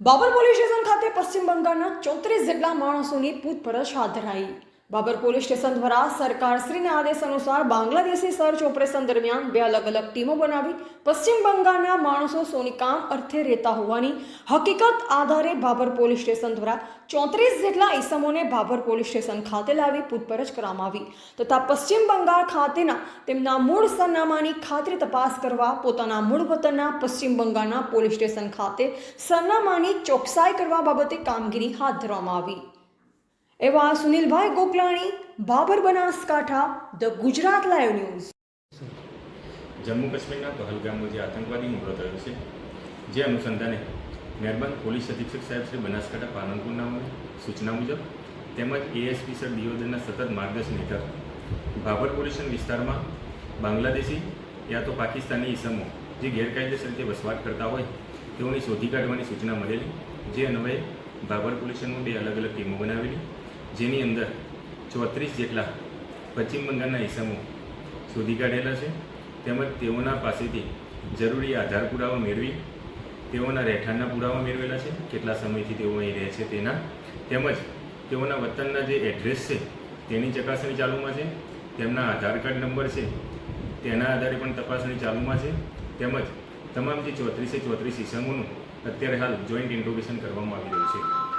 Babur police station ખાતે પશ્ચિમ બંગાળના ચોત્રીસ જેટલા માણસોની પૂછપરછ હાથ ધરાઈ. બાબર પોલીસ સ્ટેશન દ્વારા સરકારશ્રીના આદેશ અનુસાર બાંગ્લાદેશી સર્ચ ઓપરેશન દરમિયાન બે અલગ અલગ ટીમો બનાવી પશ્ચિમ બંગાળના માણસો સોની કામ અર્થે રહેતા હોવાની હકીકત આધારે બાબર પોલીસ સ્ટેશન દ્વારા ચોત્રીસ જેટલા ઈસમોને બાબર પોલીસ સ્ટેશન ખાતે લાવી પૂછપરછ કરવામાં આવી. તથા પશ્ચિમ બંગાળ ખાતેના તેમના મૂળ સરનામાની ખાતરી તપાસ કરવા પોતાના મૂળ વતનના પશ્ચિમ બંગાળના પોલીસ સ્ટેશન ખાતે સરનામાની ચોકસાઈ કરવા બાબતે કામગીરી હાથ ધરવામાં આવી. એવા સુનિલભાઈ Gokalani, Babar Banaskantha, the Gujarat live news. Jammu કાશ્મીરના પહલગામમાં જે આતંકવાદી હુમલો થયો છે, જે અનુસંધાને મહેરબાન પોલીસ અધિક્ષક સાહેબ શ્રી બનાસકાંઠા પાલનપુર નામની સૂચના મુજબ તેમજ એએસપી સર દિયોદરના સતત માર્ગદર્શન હેઠળ બાબર પોલ્યુશન વિસ્તારમાં બાંગ્લાદેશી યા તો પાકિસ્તાની ઈસમો જે ગેરકાયદેસર રીતે વસવાટ કરતા હોય તેઓની શોધી કાઢવાની સૂચના મળેલી, જે અન્વયે બાબર પોલ્યુશનમાં બે અલગ અલગ ટીમો બનાવેલી જેની અંદર ચોત્રીસ જેટલા પશ્ચિમ બંગાળના ઇસમો શોધી કાઢેલા છે. તેમજ તેઓના પાસેથી જરૂરી આધાર પુરાવા મેળવી, તેઓના રહેઠાણના પુરાવા મેળવેલા છે. કેટલા સમયથી તેઓ અહીં રહે છે તેના. તેમજ તેઓના વતનના જે એડ્રેસ છે તેની ચકાસણી ચાલુમાં છે. તેમના આધાર કાર્ડ નંબર છે તેના આધારે પણ તપાસણી ચાલુમાં છે. તેમજ તમામ જે ચોત્રીસે ચોત્રીસ ઇસમોનું અત્યારે હાલ જોઈન્ટ ઇન્ટ્રોગેશન કરવામાં આવી રહ્યું છે.